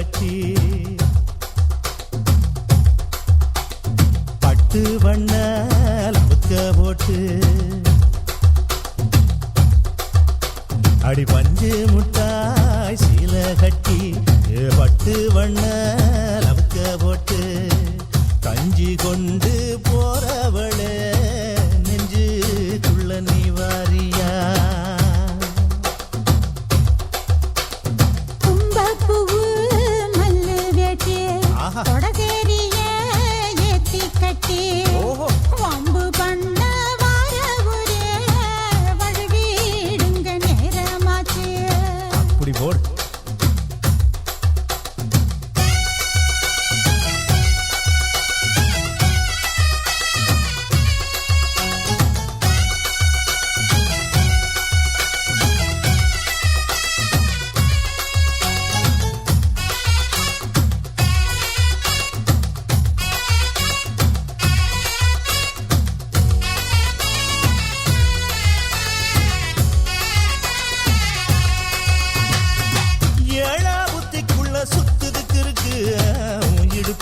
கட்டி. பட்டு வண்ண லவுக்க போட்டு. அடி பஞ்சு முட்டாய் சீல கட்டி பட்டு வண்ண லவுக்க போட்டு. கஞ்சி கொண்டு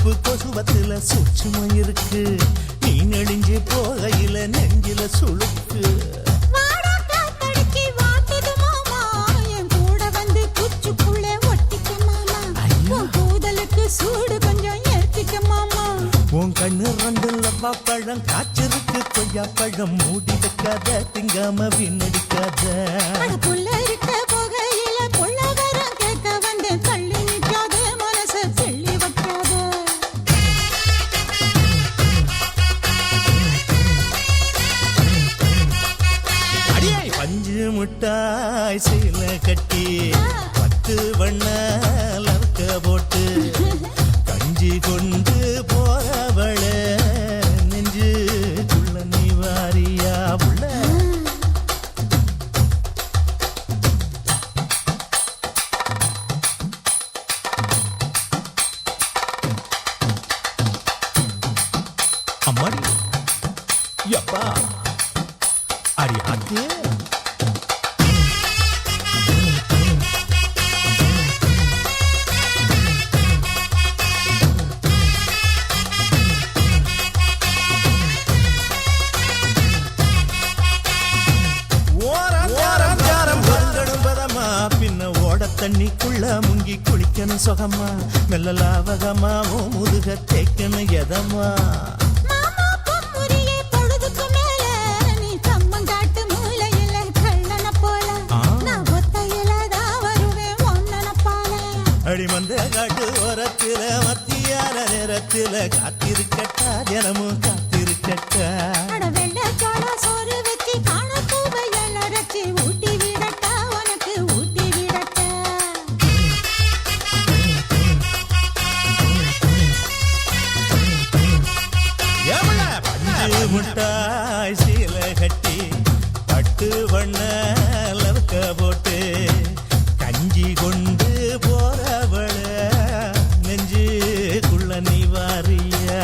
இடுப்பு கொசுவத்துல சூட்சும இருக்கு. நீ நெடுஞ்சு போகையில நெஞ்சில கூதலுக்கு சூடு கொஞ்சம் ஏத்திக்க மாமா. உன் கண்ணு ரெண்டு லவ்வா பழம் காய்ச்சிருக்கு. கொய்யா பழம் மூடி வைக்காத திங்காம வீணடிக்காத. புள்ள இருக்க போகையில பஞ்சு முட்டாய் கட்டி. பத்து வண்ண லவுக்க போட்டு. கஞ்சி கொண்டு போறவள நெஞ்சுக்குள்ள நீ வாரியா உள்ள. அம்மாடி. யப்பா அடி ஆத்தே தண்ணிக்குள்ள முங்கி குளிக்கணும் சுகமா? மெல்ல லாவகமா உன் முதுக தேய்க்கணும் எதமா? அடிமந்த காட்டு ஓரத்தில மத்தியான நேரத்தில காத்திருக்கட்டா தினமும் காத்திருக்கட்டா. வண்ண லவக்க போட்டு கஞ்சி கொண்டு போறவள நெஞ்சு குள்ள நீ வாரியா?